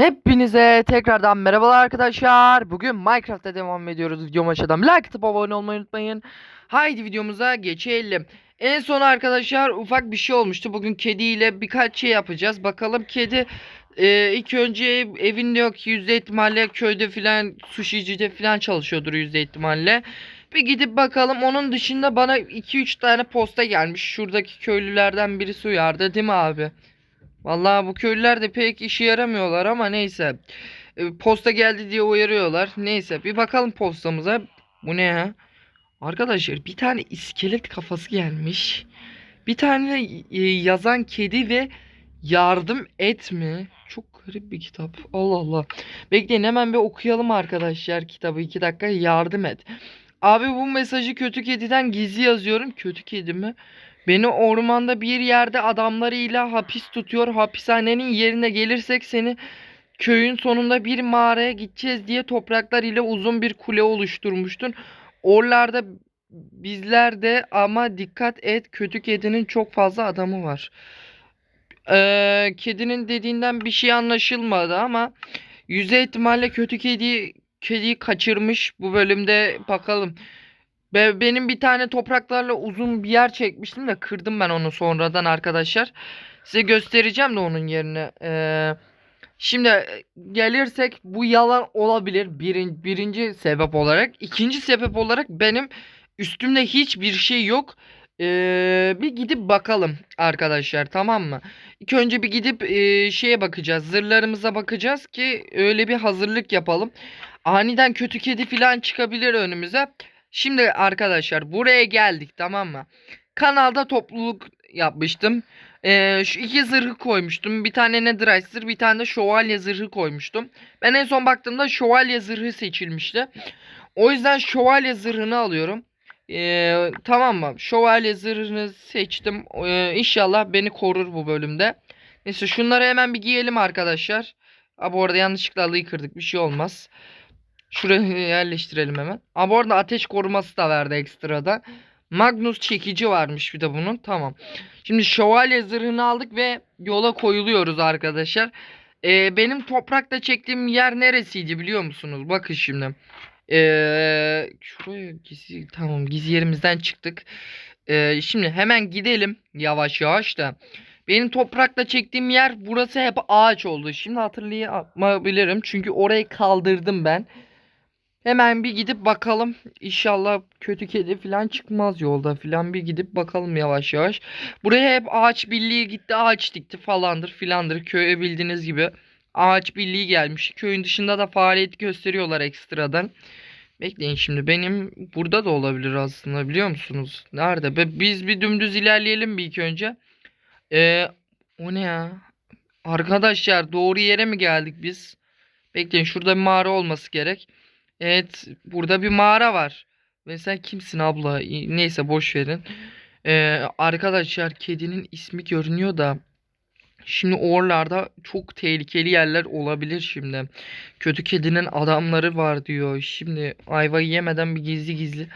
Hepinize tekrardan merhabalar arkadaşlar. Bugün Minecraft'ta devam ediyoruz. Videomu aşağıdan like atıp abone olmayı unutmayın. Haydi videomuza geçelim. En son arkadaşlar ufak bir şey olmuştu. Bugün kediyle birkaç şey yapacağız. Bakalım kedi e, ilk önce ev- evinde yok. Yüzde ihtimalle köyde filan suşicide filan çalışıyordur yüzde ihtimalle. Bir gidip bakalım. Onun dışında bana 2-3 tane posta gelmiş. Şuradaki köylülerden birisi uyardı değil mi abi? Vallahi bu köylüler de pek işe yaramıyorlar ama neyse. E, Posta geldi diye uyarıyorlar. Neyse bir bakalım postamıza. Bu ne ya? Arkadaşlar bir tane iskelet kafası gelmiş. Bir tane e, yazan kedi ve yardım et mi? Çok garip bir kitap. Allah Allah. Bekleyin hemen bir okuyalım arkadaşlar kitabı. 2 dakika yardım et. Abi bu mesajı kötü kediden gizli yazıyorum. Kötü kedi mi? Beni ormanda bir yerde adamlarıyla hapis tutuyor. Hapishanenin yerine gelirsek seni köyün sonunda bir mağaraya gideceğiz diye topraklar ile uzun bir kule oluşturmuştun. Oralarda bizler de ama dikkat et kötü kedinin çok fazla adamı var. Ee, kedinin dediğinden bir şey anlaşılmadı ama yüzde ihtimalle kötü kedi kediyi kaçırmış bu bölümde bakalım. Be- benim bir tane topraklarla uzun bir yer çekmiştim de kırdım ben onu sonradan arkadaşlar. Size göstereceğim de onun yerine. Ee, şimdi e, gelirsek bu yalan olabilir birin, birinci sebep olarak. İkinci sebep olarak benim üstümde hiçbir şey yok. Ee, bir gidip bakalım arkadaşlar tamam mı? İlk önce bir gidip e, şeye bakacağız. Zırhlarımıza bakacağız ki öyle bir hazırlık yapalım. Aniden kötü kedi falan çıkabilir önümüze. Şimdi arkadaşlar buraya geldik tamam mı? Kanalda topluluk yapmıştım. Ee, şu iki zırhı koymuştum. Bir tane netherite zırh, bir tane de şövalye zırhı koymuştum. Ben en son baktığımda şövalye zırhı seçilmişti. O yüzden şövalye zırhını alıyorum. Ee, tamam mı? Şövalye zırhını seçtim. Ee, inşallah beni korur bu bölümde. Neyse şunları hemen bir giyelim arkadaşlar. Aa, bu arada yanlışlıkla halıyı kırdık. Bir şey olmaz. Şuraya yerleştirelim hemen. Aa, bu arada ateş koruması da verdi ekstrada. Magnus çekici varmış bir de bunun. Tamam. Şimdi şövalye zırhını aldık ve yola koyuluyoruz arkadaşlar. Ee, benim toprakta çektiğim yer neresiydi biliyor musunuz? Bakın şimdi. Ee, şuraya gizli tamam gizli yerimizden çıktık. Ee, şimdi hemen gidelim yavaş yavaş da. Benim toprakla çektiğim yer burası hep ağaç oldu. Şimdi hatırlayamayabilirim çünkü orayı kaldırdım ben. Hemen bir gidip bakalım. İnşallah kötü kedi falan çıkmaz yolda falan bir gidip bakalım yavaş yavaş. Buraya hep ağaç birliği gitti ağaç dikti falandır filandır. Köye bildiğiniz gibi ağaç birliği gelmiş. Köyün dışında da faaliyet gösteriyorlar ekstradan. Bekleyin şimdi benim burada da olabilir aslında biliyor musunuz? Nerede? Be- Biz bir dümdüz ilerleyelim bir ilk önce. Ee, o ne ya? Arkadaşlar doğru yere mi geldik biz? Bekleyin şurada bir mağara olması gerek. Evet burada bir mağara var. Ve sen kimsin abla? Neyse boş verin. Ee, arkadaşlar kedinin ismi görünüyor da. Şimdi oralarda çok tehlikeli yerler olabilir şimdi. Kötü kedinin adamları var diyor. Şimdi ayvayı yemeden bir gizli gizli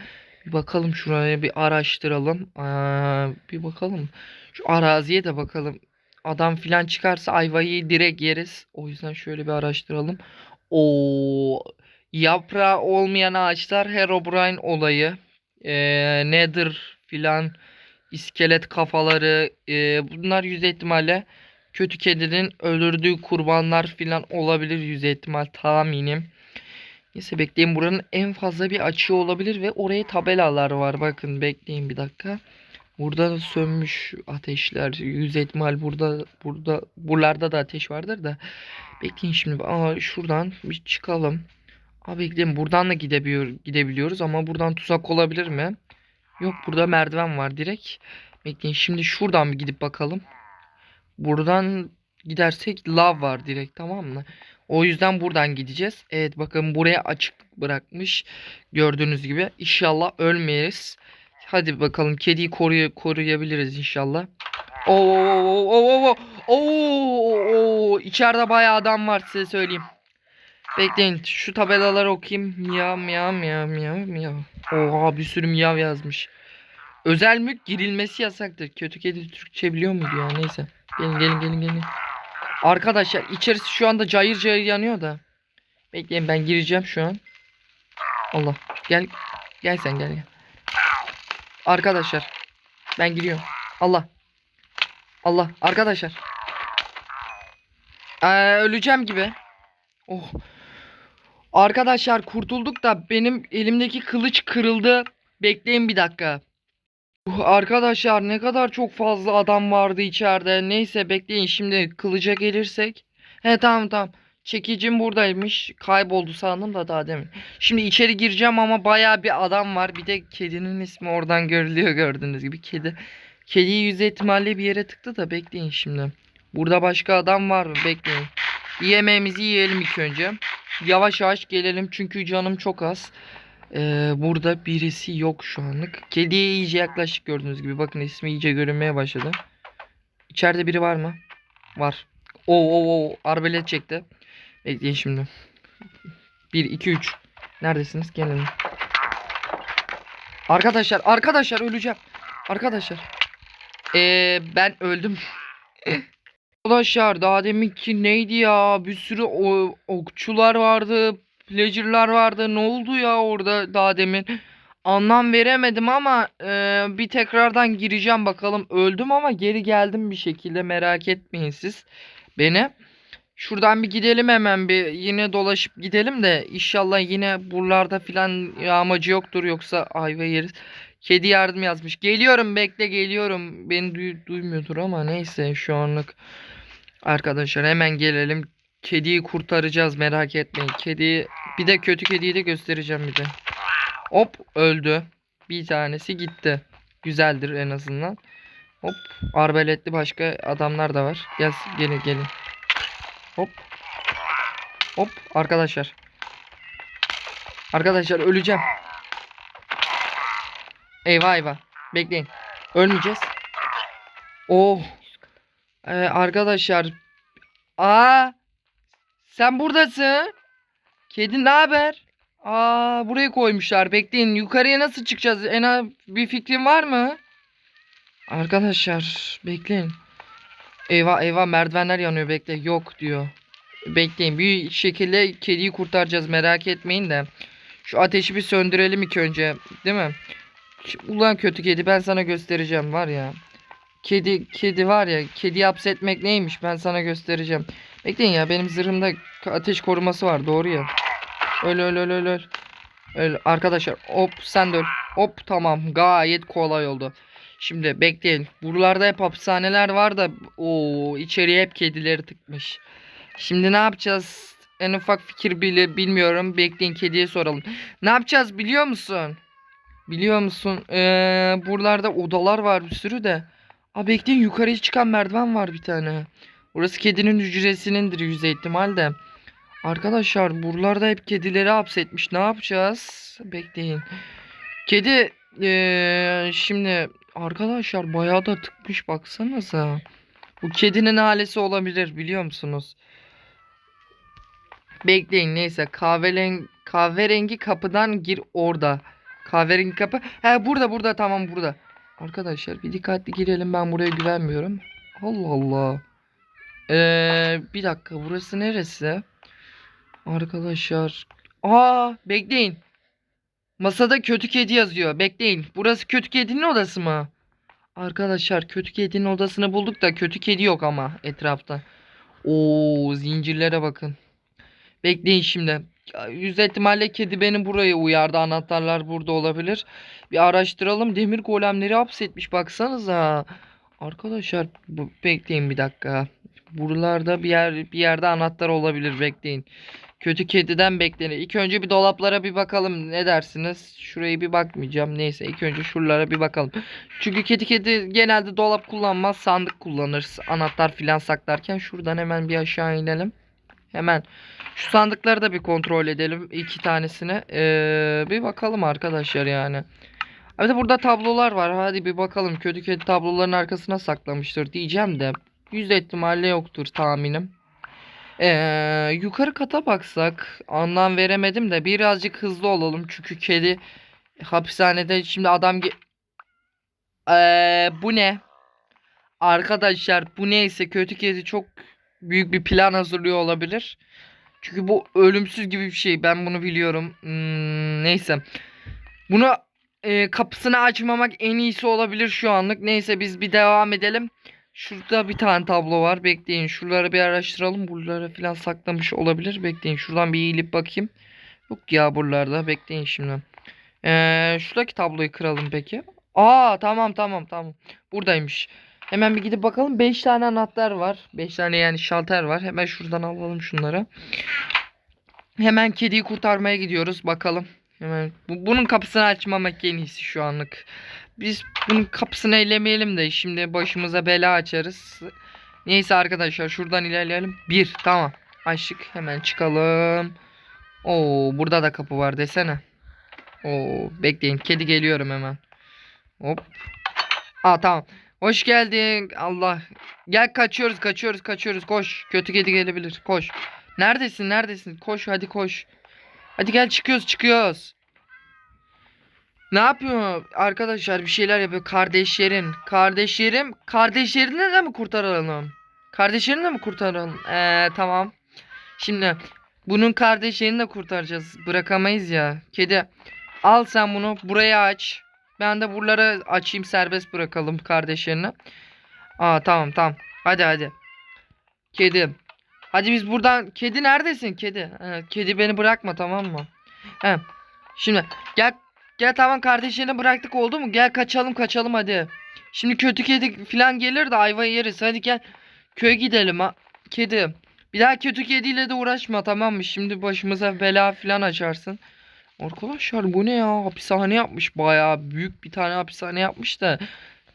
bir bakalım şuraya bir araştıralım. Aa, bir bakalım. Şu araziye de bakalım. Adam filan çıkarsa ayvayı direkt yeriz. O yüzden şöyle bir araştıralım. O yaprağı olmayan ağaçlar Herobrine olayı. Ee, Nether filan iskelet kafaları ee, bunlar yüzde ihtimalle kötü kedinin öldürdüğü kurbanlar filan olabilir yüzde ihtimal tahminim. Neyse bekleyin buranın en fazla bir açığı olabilir ve oraya tabelalar var. Bakın bekleyin bir dakika. Burada da sönmüş ateşler. Yüz ihtimal burada burada buralarda da ateş vardır da. Bekleyin şimdi. Aa şuradan bir çıkalım. Abi bekleyin buradan da gidebiliyor, gidebiliyoruz ama buradan tuzak olabilir mi? Yok burada merdiven var direkt. Bekleyin şimdi şuradan bir gidip bakalım. Buradan gidersek lav var direkt tamam mı? O yüzden buradan gideceğiz. Evet bakın buraya açık bırakmış. Gördüğünüz gibi. İnşallah ölmeyiz. Hadi bakalım kediyi koruy koruyabiliriz inşallah. Oo oo oo oo oo oo içeride bayağı adam var size söyleyeyim. Bekleyin şu tabelaları okuyayım. Miyav miyav miyav miyav miyav. Oha bir sürü miyav yazmış. Özel mülk girilmesi yasaktır. Kötü kedi Türkçe biliyor muydu ya neyse. Gelin gelin gelin gelin. Arkadaşlar içerisi şu anda cayır cayır yanıyor da. Bekleyin ben gireceğim şu an. Allah. Gel. Gel sen gel gel. Arkadaşlar. Ben giriyorum. Allah. Allah. Arkadaşlar. Ee, öleceğim gibi. Oh. Arkadaşlar kurtulduk da benim elimdeki kılıç kırıldı. Bekleyin bir dakika. Uh, Arkadaşlar ne kadar çok fazla adam vardı içeride. Neyse bekleyin şimdi kılıca gelirsek. He tamam tamam. Çekicim buradaymış. Kayboldu sandım da daha demin. Şimdi içeri gireceğim ama baya bir adam var. Bir de kedinin ismi oradan görülüyor gördüğünüz gibi. Kedi. Kediyi yüz ihtimalle bir yere tıktı da bekleyin şimdi. Burada başka adam var mı? Bekleyin. Yemeğimizi yiyelim ilk önce. Yavaş yavaş gelelim çünkü canım çok az. Ee, burada birisi yok şu anlık. Kediye iyice yaklaştık gördüğünüz gibi. Bakın ismi iyice görünmeye başladı. İçeride biri var mı? Var. Oo oo oo arbelet çekti. Bekleyin şimdi. 1 2 3. Neredesiniz? Gelin. Arkadaşlar, arkadaşlar öleceğim. Arkadaşlar. Ee, ben öldüm. Arkadaşlar daha deminki neydi ya? Bir sürü o, okçular vardı. Pleasure'lar vardı. Ne oldu ya orada daha demin? Anlam veremedim ama e, bir tekrardan gireceğim bakalım. Öldüm ama geri geldim bir şekilde merak etmeyin siz beni. Şuradan bir gidelim hemen bir yine dolaşıp gidelim de inşallah yine buralarda filan yağmacı yoktur yoksa ayva yeriz. Kedi yardım yazmış. Geliyorum bekle geliyorum. Beni duy- duymuyordur ama neyse şu anlık. Arkadaşlar hemen gelelim. Kediyi kurtaracağız merak etmeyin. Kediyi bir de kötü kediyi de göstereceğim bir de. Hop öldü. Bir tanesi gitti. Güzeldir en azından. Hop arbeletli başka adamlar da var. Gel gelin gelin. Hop. Hop arkadaşlar. Arkadaşlar öleceğim. Eyvah eyvah. Bekleyin. Ölmeyeceğiz. Oh. Ee, arkadaşlar. Aa. Sen buradasın. Kedi ne haber? Aa buraya koymuşlar. Bekleyin. Yukarıya nasıl çıkacağız? En bir fikrin var mı? Arkadaşlar bekleyin. Eyvah eyvah merdivenler yanıyor bekle. Yok diyor. Bekleyin bir şekilde kediyi kurtaracağız merak etmeyin de. Şu ateşi bir söndürelim ilk önce. Değil mi? Ulan kötü kedi ben sana göstereceğim var ya. Kedi kedi var ya kedi hapsetmek neymiş ben sana göstereceğim. Bekleyin ya benim zırhımda ateş koruması var doğru ya. Öl öl öl öl öl. Öl arkadaşlar hop sen de öl. Hop tamam gayet kolay oldu. Şimdi bekleyin. Buralarda hep hapishaneler var da o içeriye hep kedileri tıkmış. Şimdi ne yapacağız? En ufak fikir bile bilmiyorum. Bekleyin kediye soralım. Ne yapacağız biliyor musun? Biliyor musun? Ee, buralarda odalar var bir sürü de. Aa bekleyin yukarıya çıkan merdiven var bir tane. Burası kedinin hücresinindir yüzey ihtimalle. Arkadaşlar buralarda hep kedileri hapsetmiş. Ne yapacağız? Bekleyin. Kedi ee, şimdi arkadaşlar bayağı da tıkmış baksanıza. Bu kedinin ailesi olabilir biliyor musunuz? Bekleyin neyse kahverengi, kahverengi kapıdan gir orada. Kahverengi kapı. He burada burada tamam burada. Arkadaşlar bir dikkatli girelim ben buraya güvenmiyorum. Allah Allah. Ee, bir dakika burası neresi? Arkadaşlar. Aa bekleyin. Masada kötü kedi yazıyor. Bekleyin. Burası kötü kedinin odası mı? Arkadaşlar kötü kedinin odasını bulduk da kötü kedi yok ama etrafta. Oo zincirlere bakın. Bekleyin şimdi. Yüz ihtimalle kedi beni buraya uyardı. Anahtarlar burada olabilir. Bir araştıralım. Demir golemleri hapsetmiş baksanıza. Arkadaşlar bekleyin bir dakika. Buralarda bir yer bir yerde anahtar olabilir bekleyin. Kötü kediden beklenir. İlk önce bir dolaplara bir bakalım. Ne dersiniz? Şurayı bir bakmayacağım. Neyse ilk önce şuralara bir bakalım. Çünkü kedi kedi genelde dolap kullanmaz. Sandık kullanır. Anahtar filan saklarken. Şuradan hemen bir aşağı inelim. Hemen şu sandıkları da bir kontrol edelim. iki tanesini. Ee, bir bakalım arkadaşlar yani. Bir de burada tablolar var. Hadi bir bakalım. Kötü kedi tabloların arkasına saklamıştır diyeceğim de. Yüzde ihtimalle yoktur tahminim. Ee, yukarı kata baksak anlam veremedim de birazcık hızlı olalım çünkü kedi hapishanede şimdi adam Ee, bu ne? Arkadaşlar bu neyse kötü kedi çok büyük bir plan hazırlıyor olabilir. Çünkü bu ölümsüz gibi bir şey. Ben bunu biliyorum. Hmm, neyse. Bunu e, kapısını açmamak en iyisi olabilir şu anlık. Neyse biz bir devam edelim. Şurada bir tane tablo var. Bekleyin. Şuraları bir araştıralım. Buraları falan saklamış olabilir. Bekleyin. Şuradan bir eğilip bakayım. Yok ya buralarda. Bekleyin şimdi. Ee, şuradaki tabloyu kıralım peki. Aa tamam tamam tamam. Buradaymış. Hemen bir gidip bakalım. 5 tane anahtar var. 5 tane yani şalter var. Hemen şuradan alalım şunları. Hemen kediyi kurtarmaya gidiyoruz. Bakalım. Hemen bu, bunun kapısını açmamak en iyisi şu anlık. Biz bunun kapısını ellemeyelim de şimdi başımıza bela açarız. Neyse arkadaşlar şuradan ilerleyelim. Bir tamam. Açtık. Hemen çıkalım. Oo burada da kapı var desene. Oo bekleyin. Kedi geliyorum hemen. Hop. Aa tamam. Hoş geldin. Allah. Gel kaçıyoruz kaçıyoruz kaçıyoruz. Koş. Kötü kedi gelebilir. Koş. Neredesin neredesin? Koş hadi koş. Hadi gel çıkıyoruz çıkıyoruz. Ne yapıyor arkadaşlar bir şeyler yapıyor kardeşlerin kardeşlerim kardeşlerini de mi kurtaralım kardeşlerini de mi kurtaralım Ee, tamam şimdi bunun kardeşlerini de kurtaracağız bırakamayız ya kedi al sen bunu buraya aç ben de buraları açayım serbest bırakalım kardeşlerini Aa tamam tamam hadi hadi kedi hadi biz buradan kedi neredesin kedi He, kedi beni bırakma tamam mı He. Şimdi gel Gel tamam kardeşlerini bıraktık oldu mu? Gel kaçalım kaçalım hadi. Şimdi kötü kedi falan gelir de ayva yeriz. Hadi gel köye gidelim ha. Kedi. Bir daha kötü kediyle de uğraşma tamam mı? Şimdi başımıza bela falan açarsın. Arkadaşlar bu ne ya? Hapishane yapmış bayağı büyük bir tane hapishane yapmış da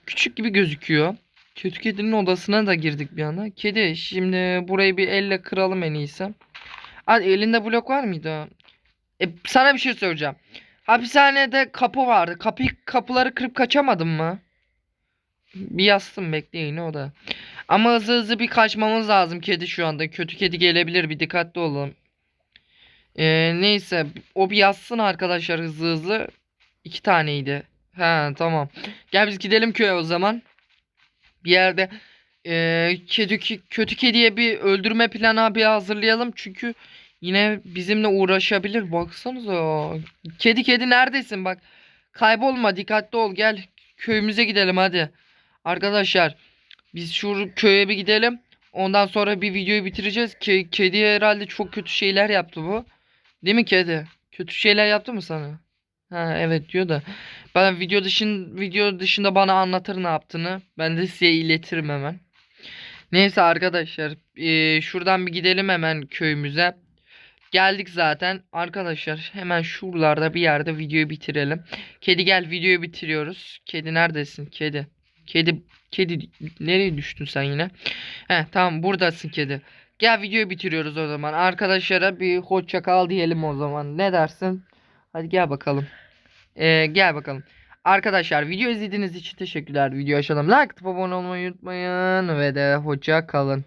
küçük gibi gözüküyor. Kötü kedinin odasına da girdik bir anda. Kedi şimdi burayı bir elle kıralım en iyisi. Hadi elinde blok var mıydı? E, sana bir şey söyleyeceğim. Hapishanede kapı vardı. Kapı kapıları kırıp kaçamadın mı? Bir yazsın bekleyin o da. Ama hızlı hızlı bir kaçmamız lazım kedi şu anda. Kötü kedi gelebilir bir dikkatli olalım. Ee, neyse o bir yazsın arkadaşlar hızlı hızlı. İki taneydi. He tamam. Gel biz gidelim köye o zaman. Bir yerde ee, kedi, kötü kediye bir öldürme planı bir hazırlayalım. Çünkü Yine bizimle uğraşabilir. Baksanıza. Kedi kedi neredesin bak. Kaybolma dikkatli ol gel. Köyümüze gidelim hadi. Arkadaşlar biz şu köye bir gidelim. Ondan sonra bir videoyu bitireceğiz. Ke kedi herhalde çok kötü şeyler yaptı bu. Değil mi kedi? Kötü şeyler yaptı mı sana? Ha evet diyor da. Ben video dışın video dışında bana anlatır ne yaptığını. Ben de size iletirim hemen. Neyse arkadaşlar, eee, şuradan bir gidelim hemen köyümüze. Geldik zaten. Arkadaşlar hemen şuralarda bir yerde videoyu bitirelim. Kedi gel videoyu bitiriyoruz. Kedi neredesin? Kedi. Kedi kedi nereye düştün sen yine? He tamam buradasın kedi. Gel videoyu bitiriyoruz o zaman. Arkadaşlara bir hoşça kal diyelim o zaman. Ne dersin? Hadi gel bakalım. Ee, gel bakalım. Arkadaşlar video izlediğiniz için teşekkürler. Video aşağıdan like abone olmayı unutmayın ve de hoşça kalın.